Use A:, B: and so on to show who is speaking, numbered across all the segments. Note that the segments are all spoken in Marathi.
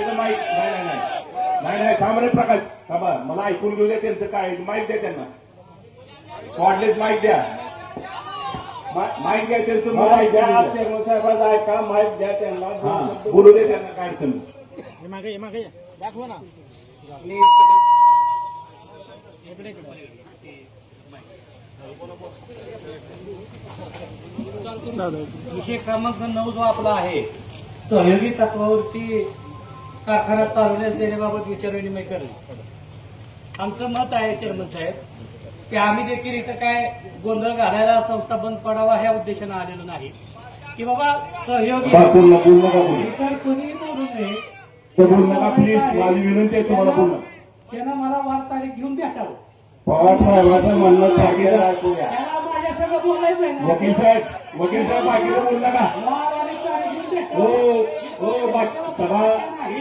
A: त्याचं माईक नाही नाही नाही. नाही नाही थांब रे प्रकाश. थांबा मला ऐकून घेऊ द्या त्यांचं काय माईक द्या त्यांना. कॉर्डलेस माईक द्या. मा- माईक द्या त्यांचं मला
B: माईक
A: ऐकून
B: द्या
A: घेऊ द्या.
B: चेअरमन साहेबांचा ऐका माईक द्या त्यांना.
A: हा बोलू दे त्यांना काय अडचण
C: दाखवा ना.
D: विषय क्रमांक नऊ जो आपला आहे सहयोगी तत्वावरती कारखाना चालवण्यास देण्याबाबत विचारविनिमय करणे आमचं मत आहे चेअरमन साहेब की आम्ही देखील इथं काय गोंधळ घालायला संस्था बंद पडावा ह्या उद्देशानं आलेलो नाही. की बाबा सहयोगी इतर कोणी बोलू नये.
A: माझी विनंती आहे तुम्हाला
D: त्यानं मला वार तारीख घेऊन भेटावं.
B: पवार साहेबांचं म्हणणं थांबलेलं ऐकूया
D: त्याला माझ्या सगळं बोलायचं आहे ना.
A: वकील साहेब वकील साहेब बाकीचं बोलू नका.
D: वार ओ ओ
A: हो हो बा- सभा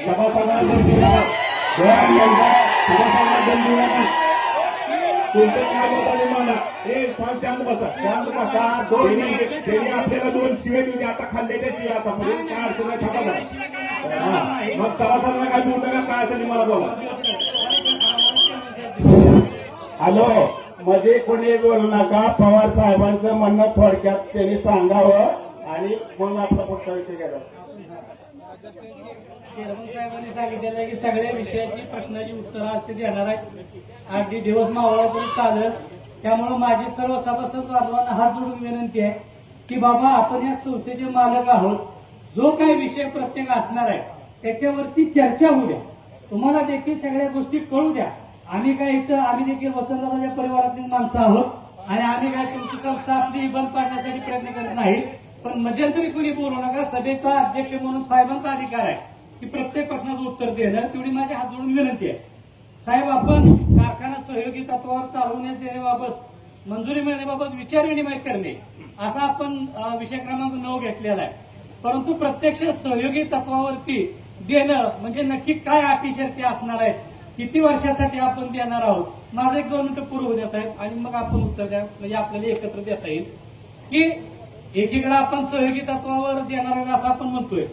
A: सभासदांना तुमचं काय मत शांत बसा शांत बसा. त्यांनी आपल्याला दोन शिवे दिली आता खाल्ल्याच्या शिव्या आता पुढे काय अडचण थांबा मग सभासदांना काय बोलू का काय असेल मला बोला.
B: हॅलो मध्ये कोणी बोलू नका. पवार साहेबांचं म्हणणं थोडक्यात त्यांनी सांगावं. आणि मग आपला पुढचा विषय
D: केला साहेबांनी सांगितलेलं आहे की सगळ्या विषयाची प्रश्नाची उत्तरं आज ते देणार आहेत. अगदी दिवस मावळापर्यंत चालत. त्यामुळे माझी सर्व सभासद बांधवांना हात जोडून विनंती आहे की बाबा आपण या संस्थेचे मालक आहोत. जो काही विषय प्रत्येक असणार आहे त्याच्यावरती चर्चा होऊ द्या. तुम्हाला देखील सगळ्या गोष्टी कळू द्या. आम्ही काय इथं आम्ही देखील वसंतरावच्या परिवारातील माणसं आहोत. आणि आम्ही काय तुमची संस्था आपली बंद पाडण्यासाठी प्रयत्न करत नाही. पण मध्यंतरी कोणी बोलू नका सभेचा अध्यक्ष म्हणून साहेबांचा अधिकार आहे. की प्रत्येक प्रश्नाचं उत्तर देणं तेवढी माझी हात जोडून विनंती आहे. साहेब आपण कारखाना सहयोगी तत्वावर चालवण्यास देण्याबाबत मंजुरी मिळण्याबाबत विचारविनिमय करणे. असा आपण विषय क्रमांक नऊ घेतलेला आहे. परंतु प्रत्यक्ष सहयोगी तत्वावरती देणं म्हणजे नक्की काय अटी शर्ती असणार आहेत किती वर्षासाठी आपण देणार आहोत? माझं एक दोन मिनिटं पूर्व द्या साहेब आणि मग आपण उत्तर द्या म्हणजे आपल्याला एकत्र देता येईल. की एकीकडे आपण सहयोगी तत्वावर देणार आहे असं आपण म्हणतोय.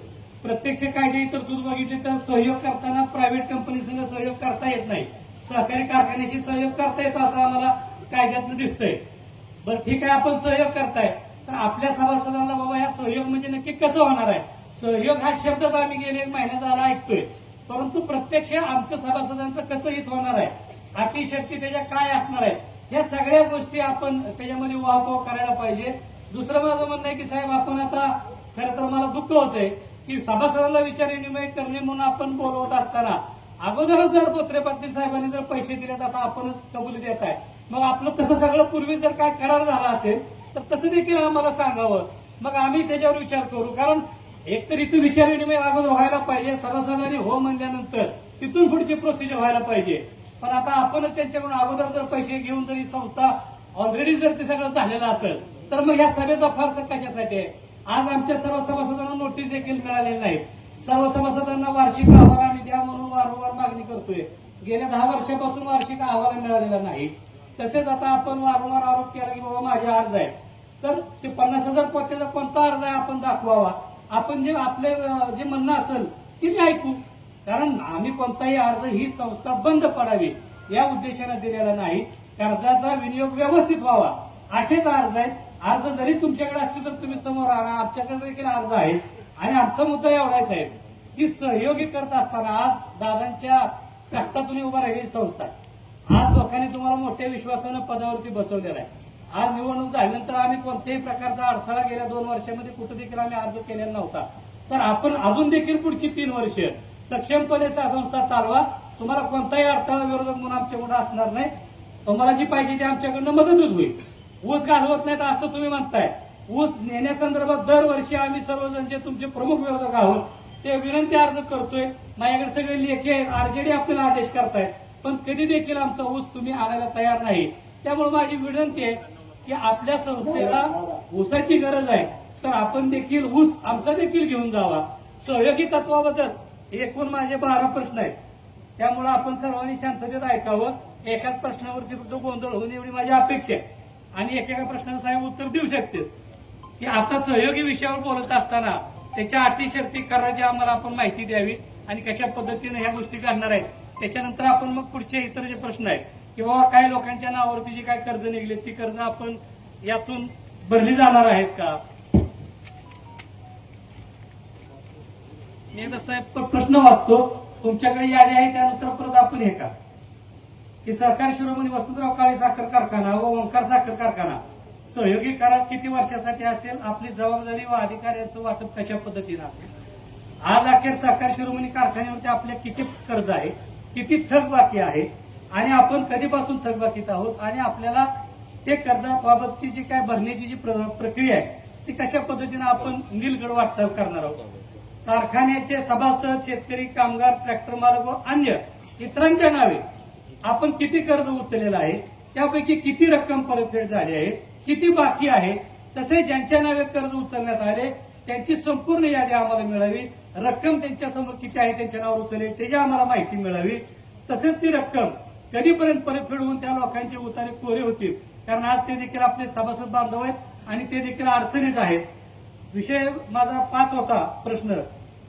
D: प्रत्यक्ष कायदे तरतूद बघितली तर सहयोग करताना प्रायव्हेट कंपनीसंग सहयोग करता येत नाही. सहकारी कारखान्याशी सहयोग करता येतो असं आम्हाला कायद्यातनं दिसतंय. बरं ठीक आहे आपण सहयोग करताय. तर आपल्या सभासदांना बाबा ह्या सहयोग म्हणजे नक्की कसं होणार आहे? सहयोग हा शब्दच आम्ही गेले एक महिन्यात झाला ऐकतोय. परंतु प्रत्यक्ष आमच्या सभासदांचं कसं हित होणार आहे? अटी शक्ती त्याच्या काय असणार आहेत या सगळ्या गोष्टी आपण त्याच्यामध्ये वाहवाह करायला पाहिजे. दुसरं माझं म्हणणं आहे की साहेब आपण आता खरं तर मला दुःख होतंय की सभासदांना विचारविनिमय करणे म्हणून आपण बोलवत असताना अगोदरच जर बोत्रे पाटील साहेबांनी जर पैसे दिले तसं आपणच कबुली देत आहे. मग आपलं तसं सगळं पूर्वी जर काय करार झाला असेल तर तसं देखील आम्हाला सांगावं. मग आम्ही त्याच्यावर विचार करू. कारण एक तर इथं विचारविनिमय अगोदर व्हायला पाहिजे सभासदांनी हो म्हणल्यानंतर तिथून पुढची प्रोसिजर व्हायला पाहिजे. पण आता आपणच त्यांच्याकडून अगोदर जर पैसे घेऊन जरी संस्था ऑलरेडी जर ते सगळं झालेलं असेल तर मग ह्या सभेचा फारसा कशासाठी आहे? आज आमच्या सर्व सभासदांना नोटीस देखील मिळालेली नाही सर्व सभासदांना वार्षिक अहवाल आम्ही द्या म्हणून वारंवार मागणी करतोय. गेल्या दहा वर्षापासून वार्षिक अहवाल मिळालेला नाही. तसेच आता आपण वारंवार आरोप केला की बाबा माझे अर्ज आहे तर ते पन्नास हजार पोत्याचा कोणता अर्ज आहे आपण दाखवावा? आपण जे आपले जे म्हणणं असेल ते मी ऐकू. कारण आम्ही कोणताही अर्ज ही संस्था बंद पडावी या उद्देशाने दिलेला नाही. कर्जाचा विनियोग व्यवस्थित व्हावा. असेच अर्ज आहेत. अर्ज जरी तुमच्याकडे असले तर तुम्ही समोर आणा. आमच्याकडे देखील अर्ज आहेत. आणि आमचा मुद्दा एवढा आहे साहेब की सहयोगी करत असताना आज दादांच्या कष्टातून उभा राहिलेली संस्था आज लोकांनी तुम्हाला मोठ्या विश्वासानं पदावरती बसवलेला आहे. आज निवडणूक झाल्यानंतर आम्ही कोणत्याही प्रकारचा अडथळा गेल्या दोन वर्षामध्ये कुठं देखील आम्ही अर्ज केलेला नव्हता. तर आपण अजून देखील पुढची तीन वर्ष सक्षमपणे संस्था चालवा. तुम्हाला कोणताही अडथळा विरोधक म्हणून आमच्याकडे असणार नाही. तुम्हाला जी पाहिजे ती आमच्याकडनं मदतच होईल. ऊस घालवत नाहीत असं तुम्ही म्हणताय. ऊस नेण्यासंदर्भात दरवर्षी आम्ही सर्वजण जे तुमचे प्रमुख विरोधक आहोत. ते विनंती अर्ज करतोय. माझ्याकडे सगळे लेखे आहेत. आरजेडी आपल्याला आदेश करतायत. पण कधी देखील आमचा ऊस तुम्ही आणायला तयार नाही. त्यामुळे माझी विनंती आहे की आपल्या संस्थेला ऊसाची गरज आहे. तर आपण देखील ऊस आमचा देखील घेऊन जावा. सहयोगी तत्वाबद्दल एकूण माझे बारा प्रश्न आहेत. त्यामुळे आपण सर्वांनी शांततेत ऐकावं. एकाच प्रश्नावरती फक्त गोंधळ होऊन एवढी माझी अपेक्षा आहे. आणि एकेका प्रश्नाचं साहेब उत्तर देऊ शकतील की आता सहयोगी विषयावर बोलत असताना त्याच्या अटी शर्ती करायची आम्हाला आपण माहिती द्यावी आणि कशा पद्धतीने ह्या गोष्टी घडणार आहेत. त्याच्यानंतर आपण मग पुढचे इतर जे प्रश्न आहेत की बाबा काय लोकांच्या नावावरती जी काय कर्ज निघली ती कर्ज आपण यातून भरली जाणार आहेत का? मी साहेब प्रश्न वाचतो. तुमच्याकडे यादी आहे त्यानुसार परत आपण हे का की सहकार शिरोमणी वसंतराव काळे साखर कारखाना व ओंकार साखर कारखाना सहयोगी करार किती वर्षासाठी असेल? आपली जबाबदारी व अधिकाऱ्यांचं वाटप कशा पद्धतीनं असेल? आज अखेर सहकार शिरोमणी कारखान्यावरती आपल्या किती कर्ज आहे किती थकबाकी आहे आणि आपण कधीपासून थकबाकीत आहोत आणि आपल्याला ते कर्जाबाबतची जी काय भरण्याची जी प्र- प्रक्रिया आहे ती कशा पद्धतीनं आपण निलगड वाटचाल करणार आहोत? कारखान्याचे सभासद शेतकरी कामगार ट्रॅक्टर मालक व अन्य इतरांच्या नावे आपण किती कर्ज उचललेलं आहे त्यापैकी किती रक्कम परतफेड झाली आहे किती बाकी आहे तसेच ज्यांच्या नावे कर्ज उचलण्यात आले त्यांची संपूर्ण यादी आम्हाला मिळावी. रक्कम त्यांच्यासमोर किती आहे त्यांच्या नावावर उचलली त्याची आम्हाला माहिती मिळावी. तसेच ती रक्कम कधीपर्यंत परतफेड होऊन त्या लोकांचे उतारे कोरे होतील कारण आज ते देखील आपले सभासद बांधव आहेत आणि ते देखील अडचणीत आहेत. विषय माझा पाच होता प्रश्न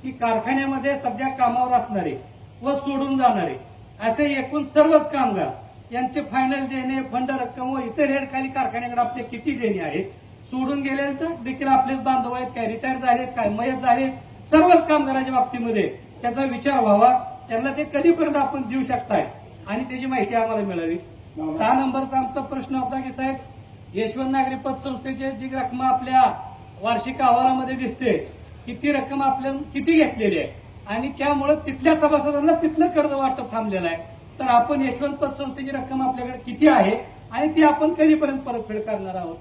D: की कारखान्यामध्ये सध्या कामावर असणारे व सोडून जाणारे असे एकूण सर्वच कामगार यांचे फायनल देणे फंड रक्कम व इतर हेडखाली कारखान्याकडे आपले किती देणे आहेत सोडून गेले तर देखील आपलेच बांधव आहेत काय रिटायर झालेत काय मयत झाले सर्वच कामगारांच्या बाबतीमध्ये त्याचा विचार व्हावा. त्यांना ते कधीपर्यंत आपण देऊ शकताय? आणि त्याची माहिती आम्हाला मिळावी. सहा नंबरचा आमचा प्रश्न होता की साहेब यशवंत नागरी पतसंस्थेची जी रक्कम आपल्या वार्षिक अहवालामध्ये दिसते की ती रक्कम आपल्या किती घेतलेली आहे? आणि त्यामुळे तिथल्या सभासदांना तिथलं कर्ज वाटप थांबलेलं आहे. तर आपण यशवंत पतसंस्थेची रक्कम आपल्याकडे किती आहे? आणि ती आपण कधीपर्यंत परतफेड करणार आहोत?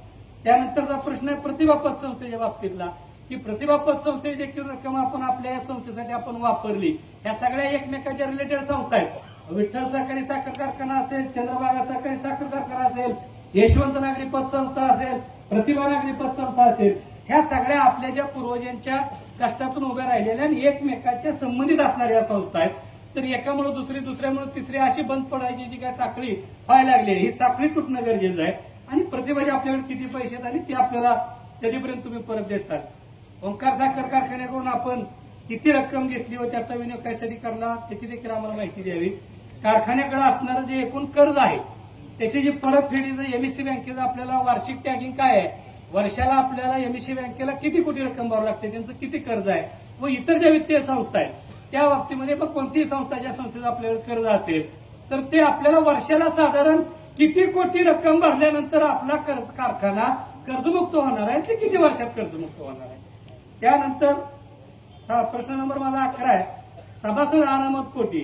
D: त्यानंतरचा प्रश्न आहे प्रतिभा पतसंस्थेच्या बाबतीतला की प्रतिभा पतसंस्थेची देखील रक्कम आपण आपल्या या संस्थेसाठी आपण वापरली. या सगळ्या एकमेकाच्या रिलेटेड संस्था आहेत. विठ्ठल सहकारी साखर कारखाना असेल चंद्रभागा सहकारी साखर कारखाना असेल यशवंत नागरी पतसंस्था असेल प्रतिभा नागरी पतसंस्था असेल ह्या सगळ्या आपल्या ज्या पूर्वजांच्या कष्टातून उभ्या राहिलेल्या आणि एकमेकाच्या संबंधित असणाऱ्या संस्था आहेत. तर एकामुळे दुसरी दुसऱ्यामुळे तिसरी अशी बंद पडायची जी काय साखळी व्हायला लागली आहे, ही साखळी तुटणं गरजेचं आहे? आणि प्रतिभाचे आपल्याकडे किती पैसे आहेत आणि ती आपल्याला कधीपर्यंत तुम्ही परत देत चाल? ओंकार साखर कारखान्याकडून आपण किती रक्कम घेतली व त्याचा विनियोग कायसाठी करला त्याची देखील आम्हाला माहिती द्यावी. कारखान्याकडे असणारं जे एकूण कर्ज आहे त्याची जी परतफेडीचं एमएससी बँकेचं आपल्याला वार्षिक टॅगिंग काय आहे? वर्षाला आपल्याला एमएससी बँकेला किती कोटी रक्कम भरावी लागते? त्यांचं किती कर्ज आहे? व इतर ज्या वित्तीय संस्था आहेत त्या बाबतीमध्ये मग कोणतीही संस्था ज्या संस्थेचं आपल्याकडे कर्ज असेल तर ते आपल्याला वर्षाला साधारण किती कोटी रक्कम भरल्यानंतर आपला कर्ज कारखाना कर्जमुक्त होणार आहे? ते किती वर्षात कर्जमुक्त होणार आहे? त्यानंतर प्रश्न नंबर माझा अकरा आहे. सभासद अनामत कोटी.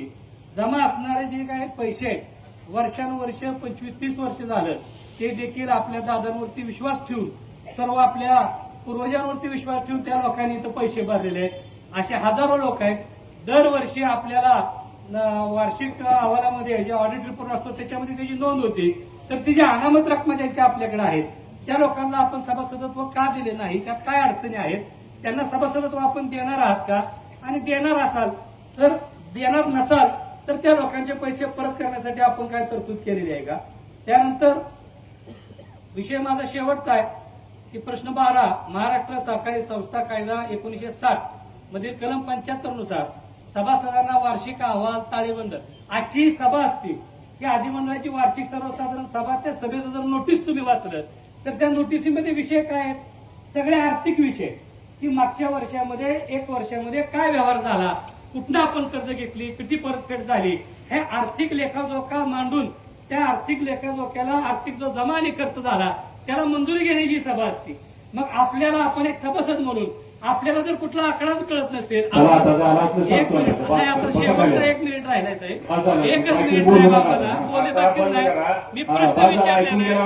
D: जमा असणारे जे काही पैसे आहेत वर्षानुवर्ष पंचवीस तीस वर्ष झालं ते देखील आपल्या दादांवरती विश्वास ठेवून सर्व आपल्या पूर्वजांवरती विश्वास ठेवून त्या लोकांनी इथं पैसे भरलेले आहेत. असे हजारो लोक आहेत. दरवर्षी आपल्याला वार्षिक अहवालामध्ये जे ऑडिट रिपोर्ट असतो त्याच्यामध्ये त्याची नोंद होती. तर ती जी अनामत रक्कम ज्यांच्या आपल्याकडे आहेत त्या लोकांना आपण सभासदत्व का दिले नाही? त्यात काय अडचणी आहेत? त्यांना सभासदत्व आपण देणार आहात का? आणि देणार असाल तर देणार नसाल तर त्या लोकांचे पैसे परत करण्यासाठी आपण काय तरतूद केलेली आहे का? त्यानंतर विषय माझा शेवटचा आहे. की प्रश्न बारा. महाराष्ट्र सहकारी संस्था कायदा एकोणीशे साठ मधील कलम पंच्याहत्तरनुसार सभासदांना वार्षिक अहवाल ताळेबंद. आजची सभा असती की अधिमंडळाची वार्षिक सर्वसाधारण सभा त्या सभेचं जर नोटीस तुम्ही वाचलं तर त्या नोटीसीमध्ये विषय काय आहेत? सगळे आर्थिक विषय. की मागच्या वर्षामध्ये एक वर्षामध्ये काय व्यवहार झाला? कुठनं आपण कर्ज घेतली? किती परतफेड झाली? हे आर्थिक लेखाजोखा मांडून त्या आर्थिक लेखाजोख्याला आर्थिक जो जमा आणि खर्च झाला त्याला मंजुरी घेण्याची सभा असते मग आपल्याला आपण एक सभासद म्हणून आपल्याला जर कुठला आकडाच कळत नसेल
A: चला, आता झाला असं
D: एक. मिनिट नाही, आता शेवटचा. एक मिनिट राहिलाय साहेब. एकच मिनिट
A: बोलू
D: साहेब. आपल्याला नाही. मी प्रश्न विचारलेला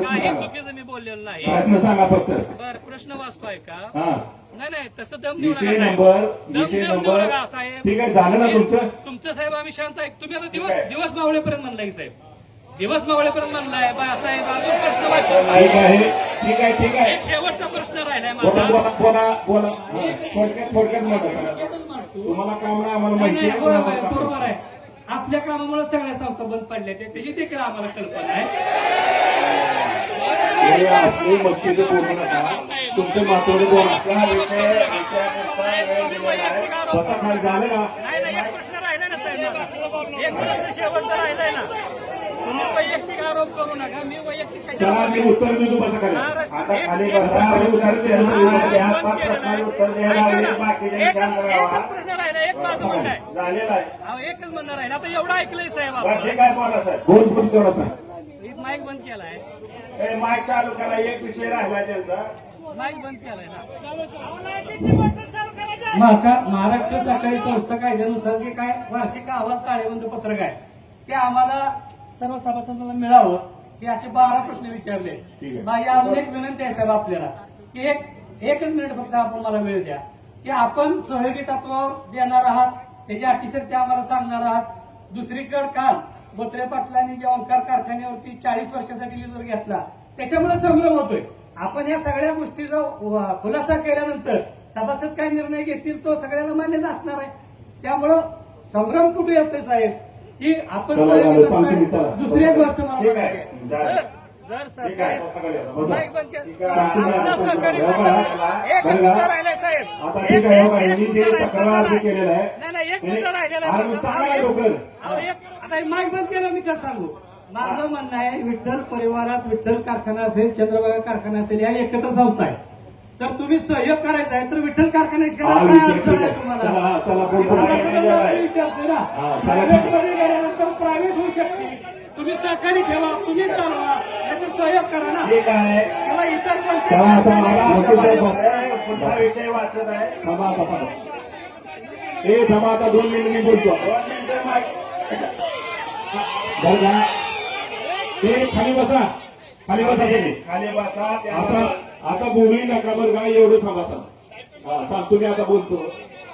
D: काही. चुकीचं मी बोललेलं नाही
A: प्रश्न सांगा फक्त
D: बर प्रश्न वाचतोय का नाही नाही तसं दम देऊ नका साहेब.
A: तुमचं
D: तुमचं साहेब आम्ही शांत आहे तुम्ही आता दिवस. दिवस मावळेपर्यंत म्हणलाय की साहेब दिवस मावळेपर्यंत म्हणलाय बा साहेब अजून प्रश्न बाकी
A: ठीक आहे ठीक आहे ठीक आहे.
D: एक शेवटचा प्रश्न राहिलाय
A: बोला
D: माझा
A: बोला बोला. बोला थोडक्यात थोडक्यात म्हणा
D: एकच मारतो.
A: तुम्हाला काम नाही आम्हाला
D: नाही,
A: माहिती
D: नाही,
A: आहे
D: बरोबर आहे, बरोबर. आहे. आपल्या कामामुळे सगळ्या संस्था बंद पडल्या त्या- त्याची देखील आम्हाला कल्पना आहे.
A: हे असले मस्तीचे बोलू नका तुमचे मातोडे बोला
B: हा विषय विषयापुरता वेळ दिलेला आहे.
C: आरोप
A: बसा खाली झालं का
C: नाही नाही एक प्रश्न राहिला ना साहेब माझा. एक प्रश्न शेवटचा राहिलाय ना. तुम्ही वैयक्तिक आरोप करू नका मी वैयक्तिक
A: चला
C: कशाला
A: मी उत्तर देतो बसा खाली.
B: आता खाली बसा आणि उत्तर पाच द्यायला. बाकीचे
C: प्रश्न राहिला एक माझं म्हणणं आहे.
B: झालेला आहे.
C: अहो, एकच म्हणणं राहिलं. आता एवढं ऐकलंय साहेब आपण.
B: बोला साहेब?
A: बोल बोल करा साहेब.
C: एक माईक बंद केलाय.
B: ए, माईक चालू करा एक विषय राहिला त्यांचा.
C: माईक बंद केलाय ना.
D: माका महाराष्ट्र सहकारी संस्था कायद्यानुसार जे काय वार्षिक अहवाल ताळेबंद पत्रक आहे ते आम्हाला सर्व सभासदांना मिळावं हे असे बारा प्रश्न विचारले. माझी अजून एक विनंती आहे साहेब आपल्याला की एक एकच मिनिट फक्त आपण मला वेळ द्या. की आपण सहयोगी तत्वावर देणार आहात त्याची अटीशर्ती आम्हाला सांगणार आहात. दुसरीकडे काल बोत्रे पाटलांनी जे ओंकार कारखान्यावरती चाळीस वर्षासाठी लिजर घेतला त्याच्यामुळे संभ्रम होतोय. आपण या सगळ्या गोष्टीचा खुलासा केल्यानंतर सभासद काय निर्णय घेतील तो सगळ्याला मान्यच असणार आहे. त्यामुळं संभ्रम कुठे येतोय साहेब? की आपण. दुसरी एक गोष्ट मला.
C: जर. माईक बंद. आपलं सहकारी एक राहिलाय साहेब. एक-
A: आहे हो
C: नाही नाही एक राहिलेला आहे.
D: आता माईक बंद केलं मी कसं सांगू? माझं म्हणणं आहे विठ्ठल परिवारात विठ्ठल कारखाना असेल चंद्रभागा कारखाना असेल या एकत्र संस्था आहे तर तुम्ही सहयोग करायचा आहे तर विठ्ठल कारखान्याची
A: हा, हा, हा, चला,
D: प्रायव्हेट होऊ शकते. तुम्ही सहकारी ठेवा तुम्ही चालवा. नाहीतर सहयोग करा ना. त्याला इतर
B: पुढचा विषय वाचत आहे.
A: थांबा आता थांबा. आता दोन मिनिट मी बोलतो.
B: दोन मिनिटं
A: खाली बसा. खाली बसा
B: खाली. बसा
A: आता आता बोलूही नका बरं काय एवढं थांबा हा, सांगतो मी आता बोलतो.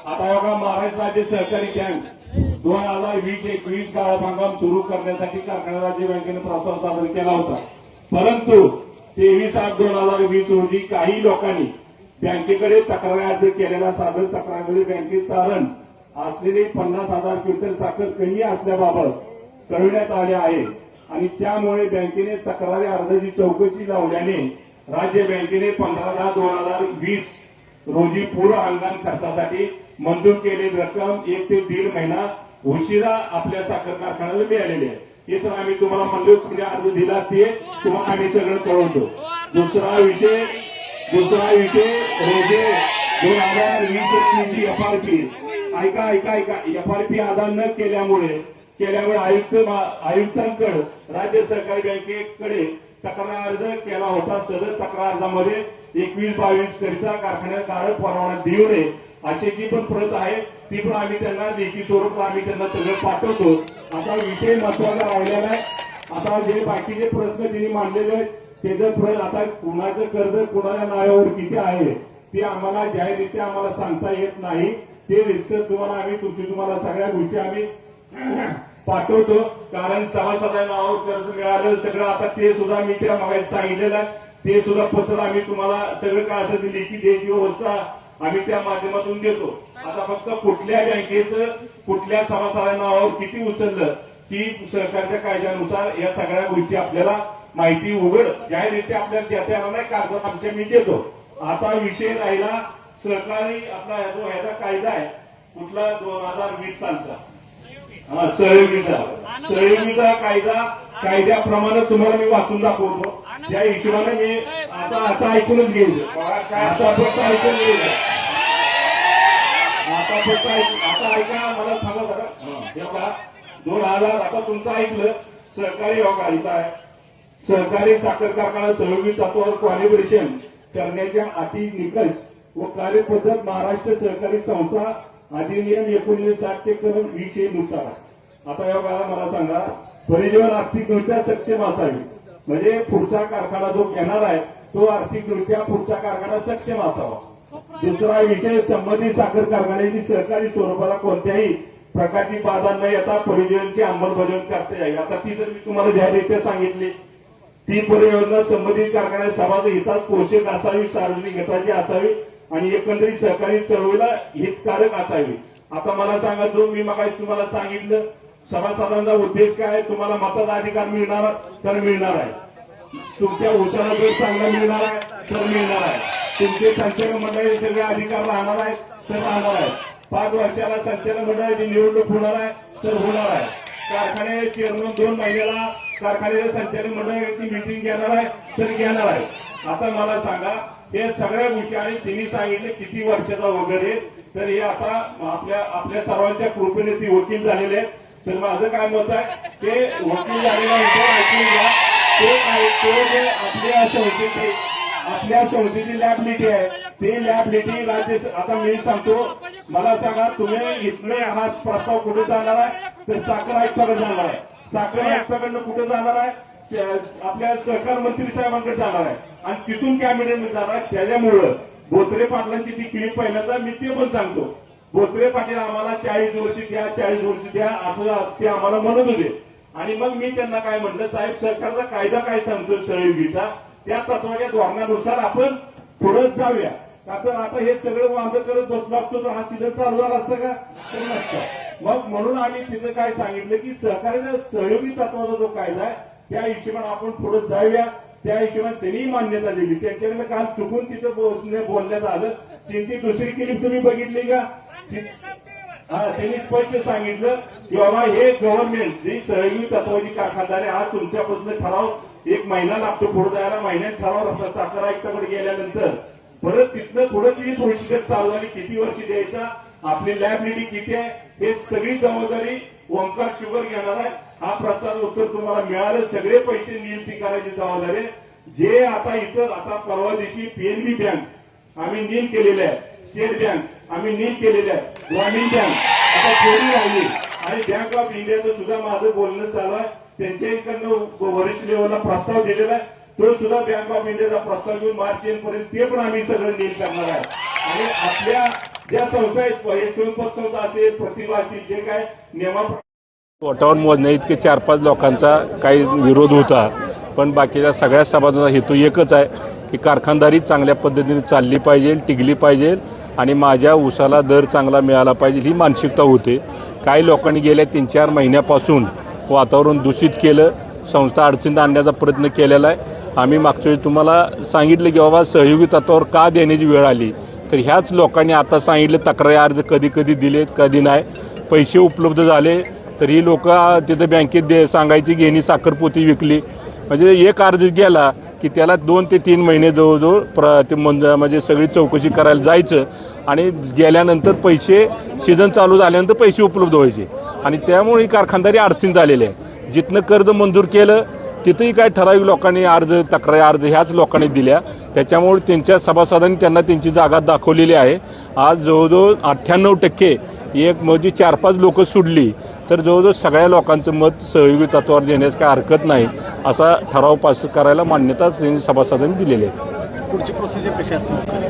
A: आता बघा महाराष्ट्र राज्य सहकारी बँक दोन हजार वीस एकवीस काळा हंगाम सुरू करण्यासाठी कारखाना राज्य बँकेने प्रस्ताव सादर केला होता. परंतु तेवीस आठ दोन हजार वीस रोजी काही लोकांनी बँकेकडे तक्रार अर्ज केलेला सादर तक्रारमध्ये बँकेत तारण असलेले पन्नास हजार क्विंटल साखर कमी असल्याबाबत कळविण्यात आले आहे. आणि त्यामुळे बँकेने तक्रारी अर्जाची चौकशी लावल्याने राज्य बँकेने पंधरा दहा दोन हजार वीस रोजी पूर्व हंगाम खर्चासाठी मंजूर केलेली रक्कम एक ते दीड महिना उशिरा आपल्या साखर कारखान्याला मिळालेली आहे. हे तर आम्ही तुम्हाला मंजूर म्हणजे अर्ज दिला ते तुम्हाला आम्ही सगळं कळवतो. दुसरा विषय दुसरा विषय रोजे दोन हजार वीस एकवीसची एफ आर पी ऐका ऐका ऐका. एफ आर पी आधार न केल्यामुळे केल्यामुळे आयुक्त आयुक्तांकडे राज्य सहकारी बँकेकडे तक्रार अर्ज केला होता सदर तक्रार अर्जामध्ये एकवीस बावीस करिता कारखान्यात कारक परवाना देऊ नये अशी जी पण प्रत आहे ती पण आम्ही त्यांना लेखी स्वरूप आम्ही त्यांना सगळं पाठवतो. आता विषय महत्त्वाचा राहिलेला आहे. आता जे बाकीचे प्रश्न त्यांनी मांडलेले आहेत त्याचं प्रत आता कुणाचं कर्ज कुणाच्या नावावर किती आहे ते आम्हाला जाहीररित्या आम्हाला सांगता येत नाही. ते रिसर्च तुम्हाला आम्ही तुमची तुम्हाला सगळ्या गोष्टी आम्ही पाठवतो. कारण सभासदांना नावावर कर्ज मिळालं. सगळं आता ते सुद्धा मी त्या मागायला सांगितलेलं आहे. ते सुद्धा पत्र आम्ही तुम्हाला सगळं काय असं ते लेखी द्यायची व्यवस्था आम्ही त्या माध्यमातून देतो. आता फक्त कुठल्या बँकेचं कुठल्या सभासदांना नावावर किती उचललं की सरकारच्या कायद्यानुसार या सगळ्या गोष्टी आपल्याला माहिती उघड. जाहीररित्या आपल्याला देता येणार नाही कागद आमच्या मी देतो. आता विषय राहिला सहकारी आपला जो ह्याचा कायदा आहे कुठला दोन हजार वीस सालचा. सहयोगीचा सहयोगीचा कायदा कायद्याप्रमाणे तुम्हाला मी वाचून दाखवतो. त्या हिशोबाने मी आता आता ऐकूनच घेईल आता फक्त ऐकून घेईल आता फक्त आता ऐका मला थांबा जरा. बघा दोन हजार आता तुमचं ऐकलं. सहकारी योगा हो, आहे. सहकारी साखर कारखाना सहयोगी तत्वावर कॉलिब्रेशन करण्याच्या अटी निकष व कार्यपद्धत महाराष्ट्र सहकारी संस्था अधिनियम एकोणीसशे सातचे कलम वीसनुसार आता या वेळा मला सांगा परिजीवन आर्थिकदृष्ट्या सक्षम असावी. म्हणजे पुढचा कारखाना जो घेणार आहे तो आर्थिकदृष्ट्या पुढचा कारखाना सक्षम असावा. दुसरा विषय संबंधित साखर कारखान्याची सहकारी स्वरूपाला कोणत्याही प्रकारची बाधा न येता परियोजनेची अंमलबजावणी करता यावी. आता ती जर मी तुम्हाला जाहीररित्या सांगितली ती परियोजना संबंधित कारखान्यात समाज हितात पोषक असावी सार्वजनिक हिताची असावी आणि एकंदरीत सहकारी चळवळीला हितकारक असावी. आता मला सांगा जो मी मग तुम्हाला सांगितलं सभासदांचा उद्देश काय आहे? तुम्हाला मताचा अधिकार मिळणार तर मिळणार आहे. तुमच्या उशाला जर चांगला मिळणार आहे तर मिळणार आहे. तुमचे संचालक मंडळी सगळे अधिकार राहणार आहेत तर राहणार आहेत.
E: पाच वर्षाला संचालक मंडळाची निवडणूक होणार आहे तर होणार आहे. कारखाने चेअरमन दोन महिन्याला कारखान्याच्या संचालक मंडळाची मिटिंग घेणार आहे तर घेणार आहे. आता मला सांगा हे सगळ्या गोष्टी आणि तिने सांगितले किती वर्षाचा वगैरे तर हे आता आपल्या आपल्या सर्वांच्या कृपेने ती वकील झालेले आहेत. तर माझं काय मत आहे ते वकील झालेला विचार ऐकून घ्या. ते काय ते जे आपल्या संस्थेची आपल्या संस्थेची लॅबिलिटी आहे. ते लॅबिलिटी राज्य आता मी सांगतो मला सांगा तुम्ही इथले हा प्रस्ताव कुठे जाणार आहे? तर साखर आयुक्ताकडे जाणार आहे. साखर आयुक्ताकडनं कुठे जाणार आहे? आपल्या सहकार मंत्री साहेबांकडे जाणार आहे. आणि तिथून कॅबिनेटमध्ये जाणार आहे. त्याच्यामुळं बोत्रे पाटलांची ती क्लिप पहिल्यांदा मी ते पण सांगतो. बोत्रे पाटील आम्हाला चाळीस वर्ष द्या चाळीस वर्ष द्या असं ते आम्हाला म्हणत होते. आणि मग मी त्यांना काय म्हणलं साहेब सरकारचा कायदा काय सांगतो सहयोगीचा त्या तत्वाच्या धोरणानुसार आपण पुढे जाऊया. का तर आता हे सगळं वाद करत बसलो असतो तर हा सीझन चालू झाला असता का? तर नसतं. मग म्हणून आम्ही तिथं काय सांगितलं की सहकार्याचा सहयोगी तत्वाचा जो कायदा आहे त्या हिशोबाने आपण पुढे जाऊया. त्या हिशोबाने त्यांनी मान्यता दिली. त्यांच्याकडे काल चुकून तिथं बोलण्या- बोलण्यात आलं. त्यांची दुसरी क्लिप तुम्ही बघितली का? हा त्यांनी स्पष्ट सांगितलं की बाबा हे गव्हर्नमेंट जी सहयोगी तत्वाची आहे आज तुमच्यापासून ठराव एक महिना लागतो पुढे जायला. महिन्यात ठराव साखर आयुक्ताकडे गेल्यानंतर परत तिथनं पुढे किती प्रोसिजर चालू आणि किती वर्ष द्यायचा आपली लॅबिलिटी किती आहे हे सगळी जबाबदारी ओंकार शुगर घेणार आहे. हा प्रस्ताव उत्तर तुम्हाला मिळालं सगळे पैसे नियुक्ती करायची जबाबदारी आहे. जे आता इथं आता परवा दिवशी पीएनबी बँक आम्ही नील केलेले आहे. स्टेट बँक आम्ही नील केलेले आहे. ग्रामीण बँक आता चोरी राहिली? आणि बँक ऑफ इंडियाचं सुद्धा माझं बोलणं चालू आहे. त्यांच्या इकडनं वरिष्ठ लेवलला प्रस्ताव दिलेला आहे. तो सुद्धा बँक ऑफ इंडियाचा प्रस्ताव घेऊन मार्च एंड पर्यंत ते पण आम्ही सगळं नील करणार आहे. आणि आपल्या ज्या संस्था आहेत यशवंत संस्था असेल प्रतिभा असेल जे काय नियमा
A: पोटावर मोजण्या इतके चार पाच लोकांचा काही विरोध होता पण बाकीच्या सगळ्या समाजाचा हेतू एकच आहे की कारखानदारी चांगल्या पद्धतीने चालली पाहिजे टिकली पाहिजे आणि माझ्या ऊसाला दर चांगला मिळाला पाहिजे ही मानसिकता होते. काही लोकांनी गेल्या तीन चार महिन्यापासून वातावरण दूषित केलं संस्था अडचणीत आणण्याचा प्रयत्न केलेला आहे. आम्ही मागच्या वेळी तुम्हाला सांगितलं की बाबा सहयोगी तत्वावर का देण्याची वेळ आली? तर ह्याच लोकांनी आता सांगितलं तक्रारी अर्ज कधी कधी दिलेत कधी नाही. पैसे उपलब्ध झाले तर ही लोक तिथं बँकेत दे सांगायची घेणी साखरपोती विकली. म्हणजे एक अर्ज गेला की त्याला दोन ते तीन महिने जवळजवळ प्र ते मंज म्हणजे सगळी चौकशी करायला जायचं. आणि गेल्यानंतर पैसे सीझन चालू झाल्यानंतर पैसे उपलब्ध व्हायचे. आणि त्यामुळे ही कारखानदारी अडचणीत आलेली आहे. जिथनं कर्ज मंजूर केलं तिथंही काय ठराविक लोकांनी अर्ज तक्रारी अर्ज ह्याच लोकांनी दिल्या. त्याच्यामुळे त्यांच्या सभासदांनी त्यांना त्यांची जागा दाखवलेली आहे. आज जवळजवळ अठ्ठ्याण्णव टक्के एक म्हणजे चार पाच लोक सुडली. तर जवळजवळ सगळ्या लोकांचं मत सहयोगी तत्वावर देण्यास काय हरकत नाही असा ठराव पास करायला मान्यता त्यांनी सभासदांनी दिलेली आहे.
F: पुढची प्रोसिजर कशी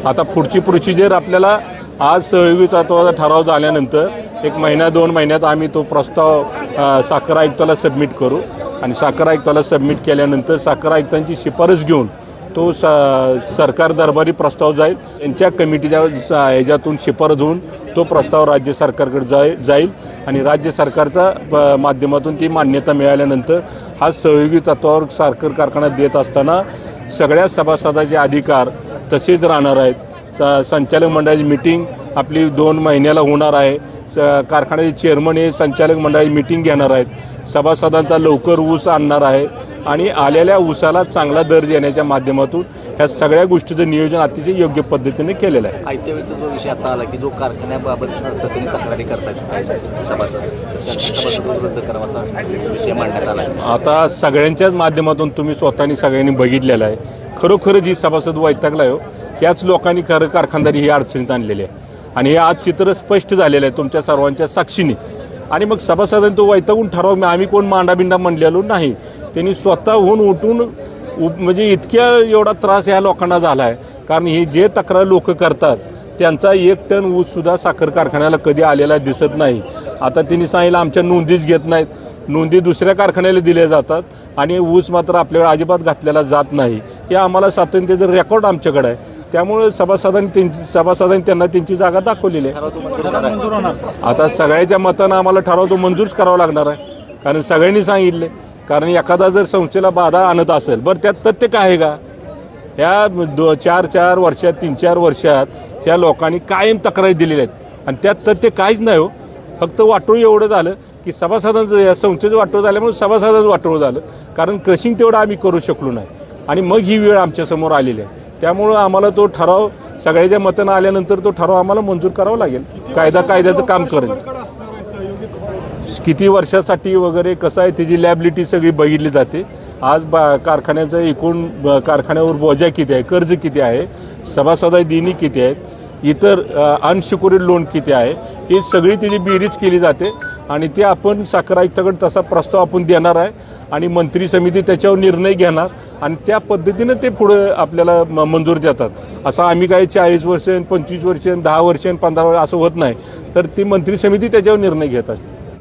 A: आता पुढची प्रोसिजर आपल्याला आज सहयोगी तत्वाचा ठराव झाल्यानंतर एक महिना दोन महिन्यात आम्ही तो प्रस्ताव साखर आयुक्ताला सबमिट करू. आणि साखर आयुक्ताला सबमिट केल्यानंतर साखर आयुक्तांची शिफारस घेऊन तो स सरकार दरबारी प्रस्ताव जाईल. त्यांच्या कमिटीच्या ह्याच्यातून शिफारस होऊन तो प्रस्ताव राज्य सरकारकडे जाय जाईल. आणि राज्य सरकारचा प- माध्यमातून ती मान्यता मिळाल्यानंतर हा सहयोगी तत्वावर साखर कारखाना देत असताना सगळ्या सभासदाचे अधिकार तसेच राहणार आहेत. स- संचालक मंडळाची मिटिंग आपली दोन महिन्याला होणार आहे. स- कारखान्याचे चेअरमन हे संचालक मंडळाची मिटिंग घेणार आहेत. सभासदांचा लवकर ऊस आणणार आहे आणि आलेल्या ऊसाला चांगला दर देण्याच्या माध्यमातून ह्या सगळ्या गोष्टीचं नियोजन अतिशय योग्य पद्धतीने केलेलं आहे.
G: आयत्या वेळेचा जो विषय आता आला की जो कारखान्याबाबत पद्धतीने तक्रारी करतात.
A: आता सगळ्यांच्याच माध्यमातून तुम्ही स्वतःनी सगळ्यांनी बघितलेलं आहे. खरोखर जी सभासद वैतागला हो. ह्याच लोकांनी खरं कारखानदारी ही अडचणीत आणलेली आहे. आणि हे आज चित्र स्पष्ट झालेलं आहे तुमच्या सर्वांच्या साक्षीने. आणि मग सभासदांनी तो वैतागून ठराव आम्ही कोण मांडाबिंडा म्हणलेलो नाही. त्यांनी स्वतःहून उठून उप- म्हणजे इतक्या एवढा त्रास ह्या लोकांना झाला आहे कारण हे जे तक्रार लोक करतात त्यांचा एक टन ऊससुद्धा साखर कारखान्याला कधी आलेला दिसत नाही. आता त्यांनी सांगितलं आमच्या नोंदीच घेत नाहीत. नोंदी दुसऱ्या कारखान्याला दिल्या जातात आणि ऊस मात्र आपल्याकडे अजिबात घातलेला जात नाही. हे आम्हाला सातत्याचं रेकॉर्ड आमच्याकडे आहे. त्यामुळे सभासदांनी त्यांची सभासदांनी त्यांना त्यांची जागा दाखवलेली आहे. आता सगळ्याच्या मतानं आम्हाला ठराव तो मंजूरच करावा लागणार आहे. कारण सगळ्यांनी सांगितले. कारण एखादा जर संस्थेला बाधा आणत असेल बरं त्यात तथ्य काय आहे का? ह्या दो चार चार वर्षात तीन चार वर्षात ह्या लोकांनी कायम तक्रारी दिलेल्या आहेत. आणि त्यात तथ्य काहीच नाही हो. फक्त वाटोळ एवढं झालं की सभासदांचं या संस्थेचं वाटोळ झाल्यामुळे सभासदांचं वाटोळ झालं. कारण क्रशिंग तेवढं आम्ही करू शकलो नाही. आणि मग ही वेळ आमच्यासमोर आलेली आहे. त्यामुळं आम्हाला तो ठराव सगळ्याच्या मतानं आल्यानंतर तो ठराव आम्हाला मंजूर करावा लागेल. कायदा कायद्याचं काम करेल. किती वर्षासाठी वगैरे कसं आहे त्याची लॅबिलिटी सगळी बघितली जाते. आज बा कारखान्याचं एकूण कारखान्यावर बोजा किती आहे कर्ज किती आहे सभासदा देणी किती आहेत इतर अनसिक्युरिड लोन किती आहे ही सगळी त्याची बेरीज केली जाते. आणि ते आपण साखर आयुक्ताकडे तसा प्रस्ताव आपण देणार आहे आणि मंत्री समिती त्याच्यावर निर्णय घेणार आणि त्या पद्धतीनं ते पुढं आपल्याला म- मंजूर देतात. असं आम्ही काही चाळीस वर्ष पंचवीस वर्ष दहा वर्ष पंधरा वर्ष असं होत नाही. तर ती मंत्री समिती त्याच्यावर निर्णय घेत असते.